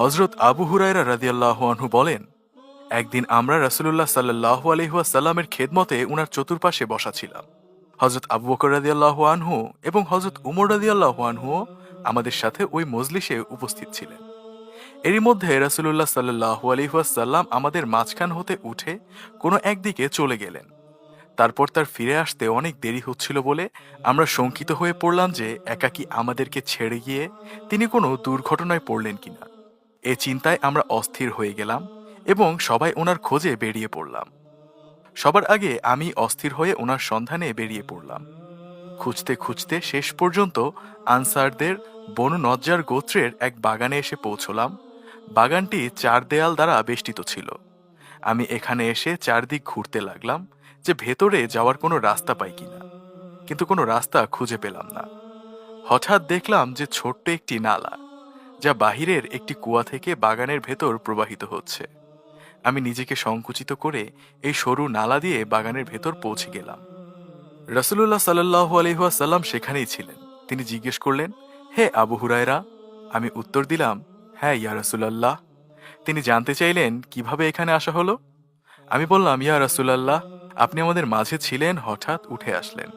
হজরত আবু হুরায়রা রাদিয়াল্লাহু আনহু বলেন, একদিন আমরা রাসূলুল্লাহ সাল্লাল্লাহু আলাইহি ওয়াসাল্লামের খেদমতে উনার চতুর্পাশে বসা ছিলাম। হজরত আবু বকর রাদিয়াল্লাহু আনহু এবং হজরত উমর রাদিয়াল্লাহু আনহু আমাদের সাথে ওই মজলিসে উপস্থিত ছিলেন। এরই মধ্যে রাসূলুল্লাহ সাল্লাল্লাহু আলাইহি ওয়াসাল্লাম আমাদের মাঝখান হতে উঠে কোনো একদিকে চলে গেলেন। তারপর তার ফিরে আসতে অনেক দেরি হচ্ছিল বলে আমরা শঙ্কিত হয়ে পড়লাম যে একাকি আমাদেরকে ছেড়ে গিয়ে তিনি কোনো দুর্ঘটনায় পড়লেন কিনা। এ চিন্তায় আমরা অস্থির হয়ে গেলাম এবং সবাই ওনার খোঁজে বেরিয়ে পড়লাম। সবার আগে আমি অস্থির হয়ে ওনার সন্ধানে বেরিয়ে পড়লাম। খুঁজতে খুঁজতে শেষ পর্যন্ত আনসারদের বনু নজ্জার গোত্রের এক বাগানে এসে পৌঁছলাম। বাগানটি চার দেয়াল দ্বারা বেষ্টিত ছিল। আমি এখানে এসে চারদিক ঘুরতে লাগলাম যে ভেতরে যাওয়ার কোনো রাস্তা পাই কিনা। কিন্তু কোনো রাস্তা খুঁজে পেলাম না। হঠাৎ দেখলাম যে ছোট্ট একটি নালা। যা বাহিরের একটি কুয়া থেকে বাগানের ভেতর প্রবাহিত হচ্ছে। আমি নিজেকে সংকুচিত করে এই সরু নালা দিয়ে বাগানের ভেতর পৌঁছে গেলাম। রসুল্লাহ সাল্লাহ আলহাসাল্লাম সেখানেই ছিলেন। তিনি জিজ্ঞেস করলেন, হে আবু হুরায়রা? আমি উত্তর দিলাম হ্যাঁ ইয়া রসুলাল্লাহ। তিনি জানতে চাইলেন, কীভাবে এখানে আসা হলো? আমি বললাম, ইয়া রসুলাল্লাহ, আপনি আমাদের মাঝে ছিলেন, হঠাৎ উঠে আসলেন।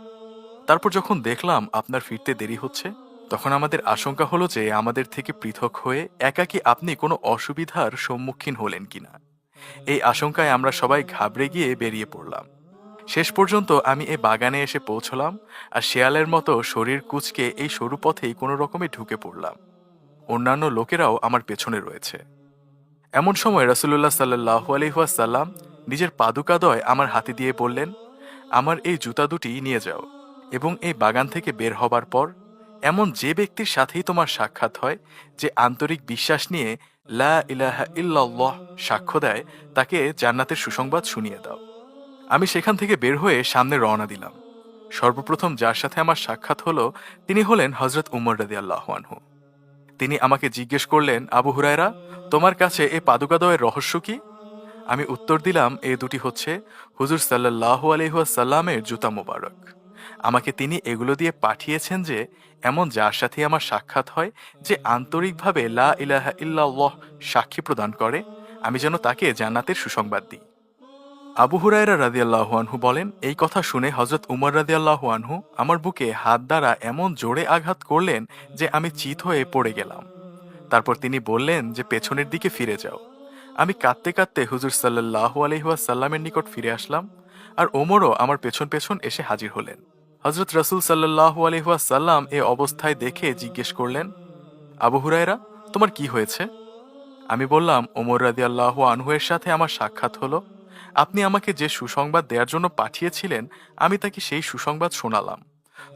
তারপর যখন দেখলাম আপনার ফিরতে দেরি হচ্ছে তখন আমাদের আশঙ্কা হলো যে আমাদের থেকে পৃথক হয়ে একাকি আপনি কোনো অসুবিধার সম্মুখীন হলেন কিনা। এই আশঙ্কায় আমরা সবাই ঘাবড়ে গিয়ে বেরিয়ে পড়লাম। শেষ পর্যন্ত আমি এই বাগানে এসে পৌঁছলাম আর শেয়ালের মতো শরীর কুচকে এই সরু পথেই কোনো রকমে ঢুকে পড়লাম। অন্যান্য লোকেরাও আমার পেছনে রয়েছে। এমন সময় রাসুল্লাহ সাল্লাহ আলহাসাল্লাম নিজের পাদুকাদয় আমার হাতে দিয়ে বললেন, আমার এই জুতা দুটি নিয়ে যাও এবং এই বাগান থেকে বের হবার পর এমন যে ব্যক্তির সাথেই তোমার সাক্ষাৎ হয়, যে আন্তরিক বিশ্বাস নিয়ে লা ইলাহা ইল্লাল্লাহ সাক্ষ্য দেয়, তাকে জান্নাতের সুসংবাদ শুনিয়ে দাও। আমি সেখান থেকে বের হয়ে সামনে রওনা দিলাম। সর্বপ্রথম যার সাথে আমার সাক্ষাৎ হলো, তিনি হলেন হজরত উমর রাদি আনহু। তিনি আমাকে জিজ্ঞেস করলেন, আবু হুরায়রা, তোমার কাছে এ পাদুকাদয়ের রহস্য কি? আমি উত্তর দিলাম, এ দুটি হচ্ছে হুজুর সাল্লাহ আলহাসাল্লামের জুতা মোবারক। আমাকে তিনি এগুলো দিয়ে পাঠিয়েছেন যে, এমন যার সাথে আমার সাক্ষাৎ হয় যে আন্তরিকভাবে লা ইলাহা ইল্লাল্লাহ সাক্ষী প্রদান করে, আমি যেন তাকে জান্নাতের সুসংবাদ দিই। আবু হুরায়রা রাদিয়াল্লাহু আনহু বলেন, এই কথা শুনে হজরত উমর রাদিয়াল্লাহু আনহু আমার বুকে হাত দ্বারা এমন জোরে আঘাত করলেন যে আমি চিত হয়ে পড়ে গেলাম। তারপর তিনি বললেন যে, পেছনের দিকে ফিরে যাও। আমি কাঁদতে কাঁদতে হুজুর সাল্লাহ আলহাসাল্লামের নিকট ফিরে আসলাম, আর ওমরও আমার পেছন পেছন এসে হাজির হলেন। হজরত রসুল সাল্লাহ আলহাসাল্লাম এ অবস্থায় দেখে জিজ্ঞেস করলেন, আবু হুরায়রা, তোমার কি হয়েছে? আমি বললাম, ওমর রাদি আল্লাহ আনহুয়ের সাথে আমার সাক্ষাৎ হলো। আপনি আমাকে যে সুসংবাদ দেওয়ার জন্য পাঠিয়েছিলেন, আমি তাকে সেই সুসংবাদ শোনালাম।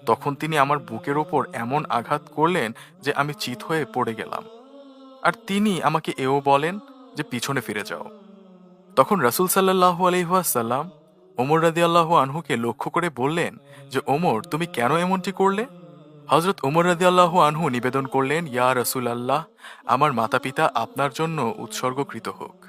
তখন তিনি আমার বুকের ওপর এমন আঘাত করলেন যে আমি চিত হয়ে পড়ে গেলাম। আর তিনি আমাকে এও বলেন যে, পিছনে ফিরে যাও। তখন রাসুল সাল্লাহ আলহাসাল্লাম ওমর রাদি আল্লাহ আনহুকে লক্ষ্য করে বললেন যে, ওমর, তুমি কেন এমনটি করলে? হজরত ওমর রাদি আল্লাহ আনহু নিবেদন করলেন, ইয়া রসুল আল্লাহ আমার মাতা পিতা আপনার জন্য উৎসর্গকৃত হোক।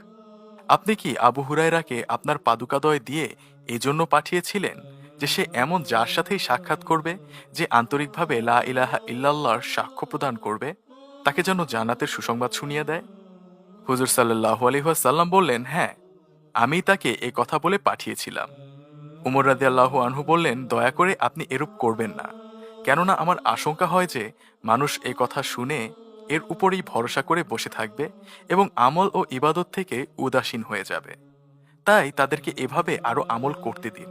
আপনি কি আবু হুরায়রাকে আপনার পাদুকাদয় দিয়ে এই জন্য পাঠিয়েছিলেন যে সে এমন যার সাথেই সাক্ষাৎ করবে যে আন্তরিকভাবে লা ইলাহা ইল্লাল্লাহর সাক্ষ্য প্রদান করবে? তাকে যেন জান্নাতের সুসংবাদ শুনিয়ে দেয়? হুজুর সাল্লাহ আলহাসাল্লাম বললেন হ্যাঁ আমি তাকে এ কথা বলে পাঠিয়েছিলাম। উমর রাদি আল্লাহ আনহু বললেন, দয়া করে আপনি এরূপ করবেন না। কেননা আমার আশঙ্কা হয় যে মানুষ এ কথা শুনে এর উপরেই ভরসা করে বসে থাকবে এবং আমল ও ইবাদত থেকে উদাসীন হয়ে যাবে। তাই তাদেরকে এভাবে আরও আমল করতে দিন।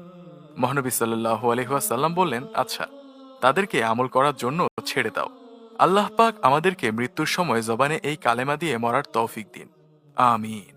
মহানবী সাল্লাহ আলহাসাল্লাম বললেন আচ্ছা তাদেরকে আমল করার জন্য ছেড়ে দাও। আল্লাহ পাক আমাদেরকে মৃত্যুর সময় জবানে এই কালেমা দিয়ে মরার তৌফিক দিন। আমিন।